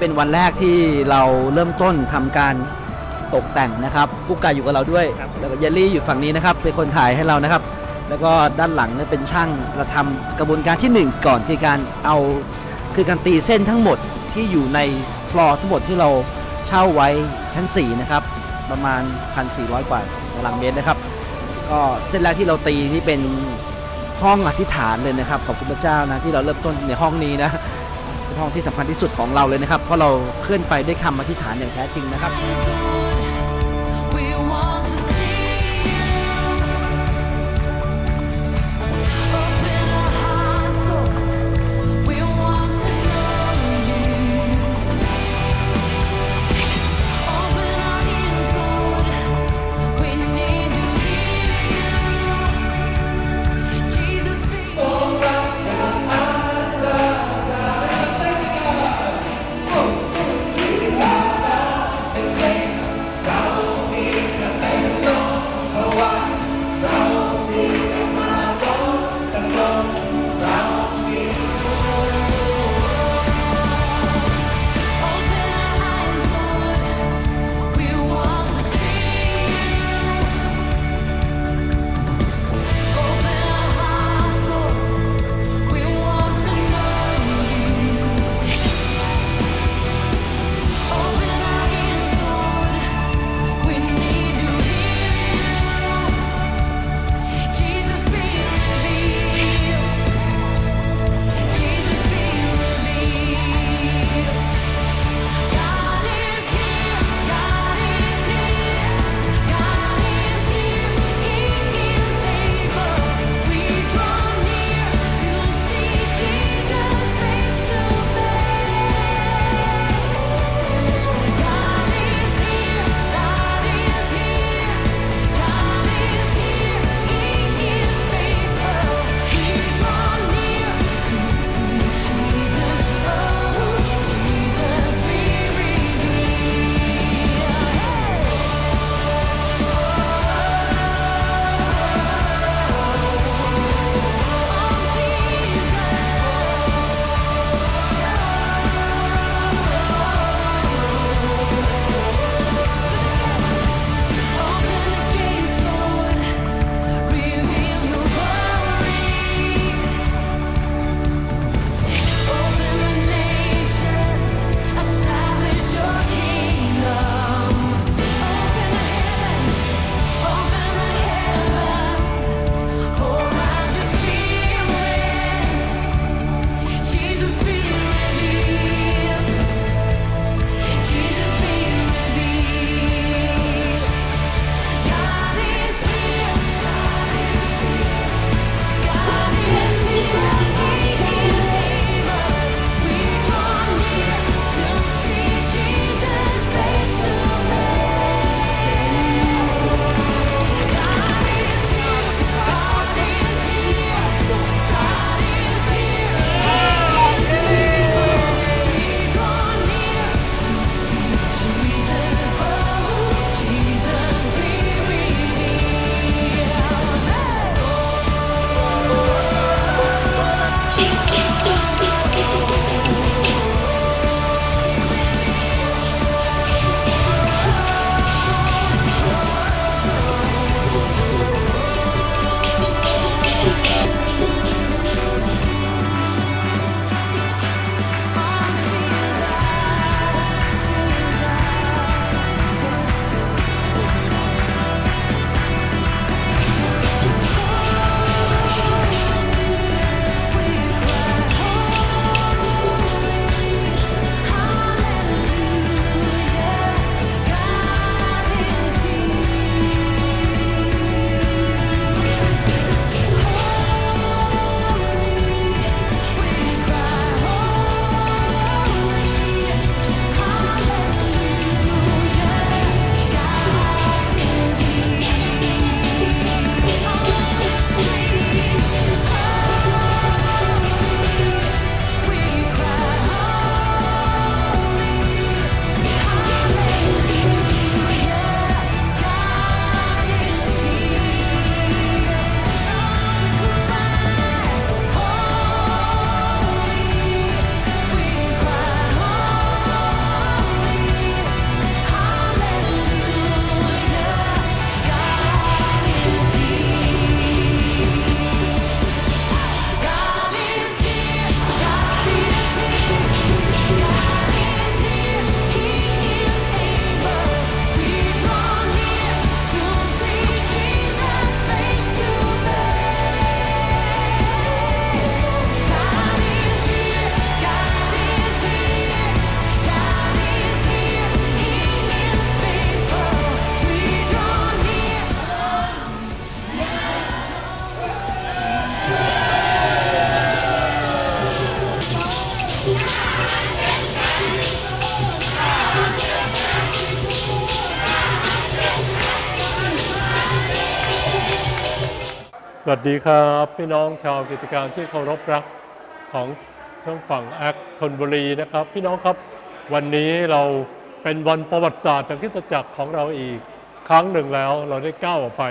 เป็นวันแรกที่เราเริ่มต้นทำการตกแต่งนะครับกุ๊กไก่อยู่กับเราด้วย ครับ แล้วก็เยลลี่อยู่ฝั่งนี้นะครับ เป็นคนถ่ายให้เรานะครับ แล้วก็ด้านหลังเนี่ยเป็นช่างเราทำกระบวนการที่หนึ่งก่อนคือการเอาคือการตีเส้นทั้งหมดที่อยู่ในฟลอร์ทั้งหมดที่เราเช่าไว้ชั้น4นะครับ ประมาณ 1,400 กว่าตารางเมตรนะครับ ก็เส้นแรกที่เราตีนี่เป็นห้องอธิษฐานเลยนะครับขอบคุณพระเจ้านะที่เราเริ่มต้นในห้องนี้นะ ห้องที่สำคัญที่สุดของเราเลยนะครับ เพราะเราเคลื่อนไปด้วยคำอธิษฐานอย่างแท้จริงนะครับ วัสดีครับพี่น้องชาวกิจการที่เคารพรักของทั้งฝั่งแอคทนบุรีนะครับ พี่น้องครับวันนี้เราเป็นวันประวัติศาสตร์ทางคริสตจักรของเราอีกครั้งหนึ่งแล้วเราได้ก้าวออกไป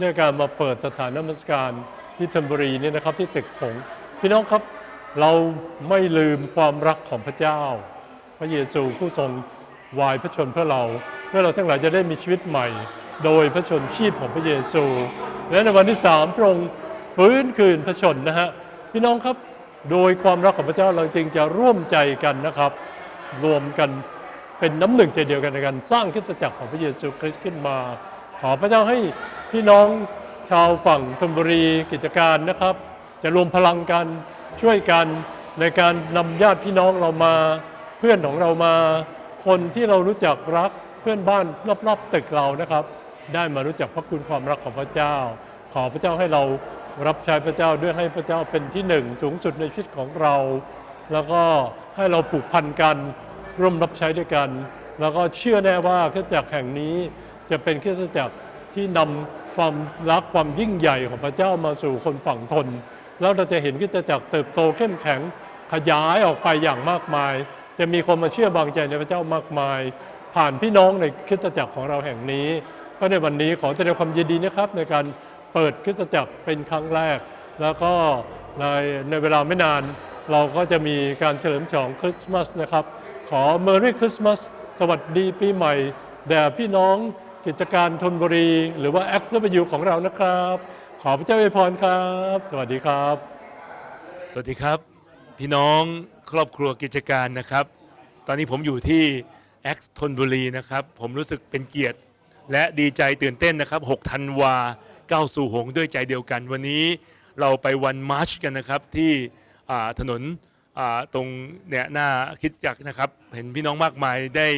ด้วยการมาเปิดสถานนมัสการที่ธนบุรีนี่นะครับที่ตึกผงพี่น้องครับเราไม่ลืมความรักของพระเจ้า พระเยซูผู้ทรงวายพระชนเพื่อเราเพื่อเราทั้งหลายจะได้มีชีวิตใหม่ โดยพระชนชีพของพระเยซู และในวันที่สามพระองค์ฟื้นคืนพระชนนะฮะพี่น้องครับโดยความรักของพระเจ้าเราจึงจะร่วมใจกันนะครับ รวมกันเป็นน้ำหนึ่งใจเดียวกันในการสร้างคริสตจักรของพระเยซูคริสต์ขึ้นมา ขอพระเจ้าให้พี่น้องชาวฝั่งธนบุรีกิจการนะครับ จะรวมพลังกันช่วยกันในการนำญาติพี่น้องเรามา เพื่อนของเรามา คนที่เรารู้จักรักเพื่อนบ้านรอบๆตึกเรานะครับ ได้มารู้จักพระคุณความรักของพระเจ้า ขอพระเจ้าให้เรารับใช้พระเจ้าด้วยให้พระเจ้าเป็นที่หนึ่งสูงสุดในชีวิตของเรา แล้วก็ให้เราผูกพันกันร่วมรับใช้ด้วยกัน แล้วก็เชื่อแน่ว่าคริสตจักรแห่งนี้จะเป็นคริสตจักรที่นำความรักความยิ่งใหญ่ของพระเจ้ามาสู่คนฝั่งทน แล้วเราจะเห็นคริสตจักรเติบโตเข้มแข็งขยายออกไปอย่างมากมาย จะมีคนมาเชื่อบางใจในพระเจ้ามากมาย ผ่านพี่น้องในคริสตจักรของเราแห่งนี้ ก็ในวันนี้ขอแสดงความยินดีนะครับในการเปิดคริสตจักรเป็นครั้งแรก แล้วก็ในในเวลาไม่นาน เราก็จะมีการเฉลิมฉลองคริสต์มาสนะครับ ขอเมอร์รี่คริสต์มาสสวัสดีปีใหม่ แด่พี่น้องกิจการทนบุรี หรือว่าแอคเ w ของเรานะครับ ขอพระเจ้าอวยพรครับ สวัสดีครับ สวัสดีครับ พี่น้องครอบครัวกิจการนะครับ ตอนนี้ผมอยู่ที่แอคทนบุรีนะครับ ผมรู้สึกเป็นเกียรติ และดีใจตื่นเต้นนะครับ 6 ธันวาก้าวสู่หงด้วยใจเดียวกัน วันนี้เราไปวันมาร์ชกันนะครับที่อ่าถนนอ่าตรงเนี่ยหน้าคิดจักรนะครับ เห็นพี่น้องมากมายได้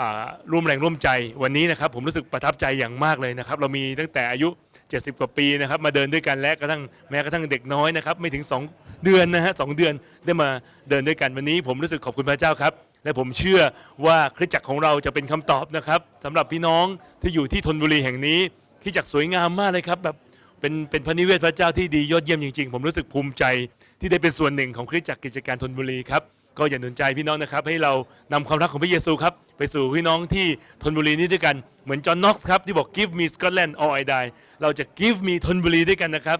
อ่าร่วมแรงร่วมใจวันนี้นะครับ ผมรู้สึกประทับใจอย่างมากเลยนะครับ เรามีตั้งแต่อายุ 70 กว่าปีนะครับ มาเดินด้วยกันและกระทั่งแม้กระทั่งเด็กน้อยนะครับ ไม่ถึง 2 เดือนนะฮะสเดือนได้มาเดินด้วยกันวันนี้ ผมรู้สึกขอบคุณพระเจ้าครับ และผมเชื่อว่าคริสตจักรของเราจะเป็นคำตอบนะครับสำหรับพี่น้องที่อยู่ที่ธนบุรีแห่งนี้คริสตจักรสวยงามมากเลยครับแบบเป็นเป็นพระนิเวศพระเจ้าที่ดียอดเยี่ยมจริงๆ ผมรู้สึกภูมิใจที่ได้เป็นส่วนหนึ่งของคริสตจักรกิจการธนบุรีครับก็อย่าหนุนใจพี่น้องนะครับ ให้เรานำความรักของพระเยซูครับไปสู่พี่น้องที่ธนบุรีนี้ด้วยกันเหมือนจอห์นน็อกซ์ครับที่บอก give me Scotland or I die เราจะ give me ธนบุรีด้วยกันนะครับ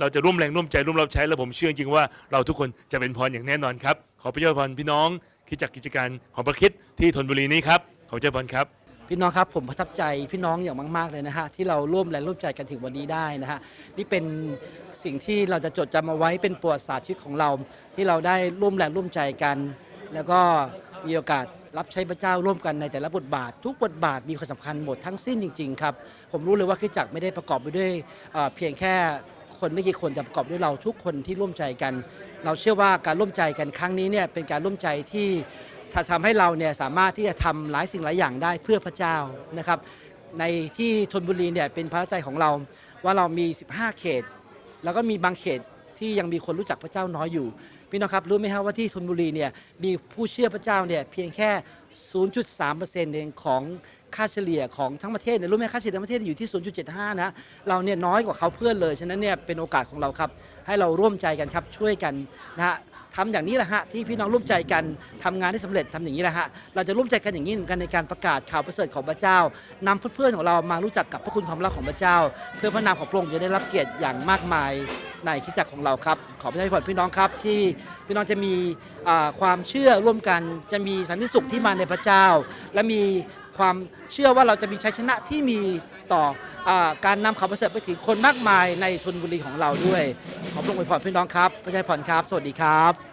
เราจะร่วมแรงร่วมใจร่วมรับใช้และผมเชื่อจริงว่าเราทุกคนจะเป็นพรอย่างแน่นอนครับขอพระเจ้าพรพี่น้อง คิดจากกิจการของพระคิดที่ธนบุรีนี้ครับขอพระเจ้าพรครับ พี่น้องครับผมประทับใจพี่น้องอย่างมาก ๆ เลยนะฮะที่เราร่วมแรงร่วมใจกันถึงวันนี้ได้นะฮะนี่เป็นสิ่งที่เราจะจดจำเอาไว้เป็นประวัติศาสตร์ชีวิตของเรา ที่เราได้ร่วมแรงร่วมใจกัน แล้วก็มีโอกาสรับใช้พระเจ้าร่วมกันในแต่ละบทบาท ทุกบทบาทมีความสำคัญหมดทั้งสิ้นจริง ๆ ครับ ผมรู้เลยว่าคริสตจักรไม่ได้ประกอบไปด้วยเอ่อเพียงแค่ คนไม่กี่คนแต่ประกอบด้วยเราทุกคนที่ร่วมใจกัน เราเชื่อว่าการร่วมใจกันครั้งนี้เนี่ยเป็นการร่วมใจที่ถ้าทำให้เราเนี่ยสามารถที่จะทำหลายสิ่งหลายอย่างได้เพื่อพระเจ้านะครับ ในที่ธนบุรีเนี่ยเป็นพระใจของเราว่าเรามี 15 เขต แล้วก็มีบางเขตที่ยังมีคนรู้จักพระเจ้าน้อยอยู่พี่น้องครับรู้ไหมครับว่าที่ธนบุรีเนี่ยมีผู้เชื่อพระเจ้าเนี่ยเพียงแค่ 0.3%เองของ ค่าเฉลี่ยของทั้งประเทศเนี่ยรู้ไหมค่าเฉลี่ยทั้งประเทศอยู่ที่ 0.75 นะ เราเนี่ยน้อยกว่าเขาเพื่อนเลย ฉะนั้นเนี่ยเป็นโอกาสของเราครับ ให้เราร่วมใจกันครับช่วยกันนะฮะทำอย่างนี้แหละฮะที่พี่น้องร่วมใจกันทำงานได้สำเร็จทำอย่างนี้แหละฮะเราจะร่วมใจกันอย่างนี้เหมือนกันในการประกาศข่าวประเสริฐของพระเจ้านำเพื่อนๆของเรามารู้จักกับพระคุณความรักของพระเจ้า เพื่อพระนามของพระองค์จะได้รับเกียรติอย่างมากมายในคริสตจักรของเราครับ ขอพระเจ้าให้พรพี่น้องครับที่พี่น้องจะมีความเชื่อร่วมกัน จะมีสันติสุขที่มาในพระเจ้า และมี ความเชื่อว่าเราจะมีชัยชนะที่มีต่ออการนำข่าวประเสริฐไปถึงคนมากมายในธนบุรีของเราด้วย ขอพระองค์อวยพรพี่น้องครับพระเจ้าพรครับ สวัสดีครับ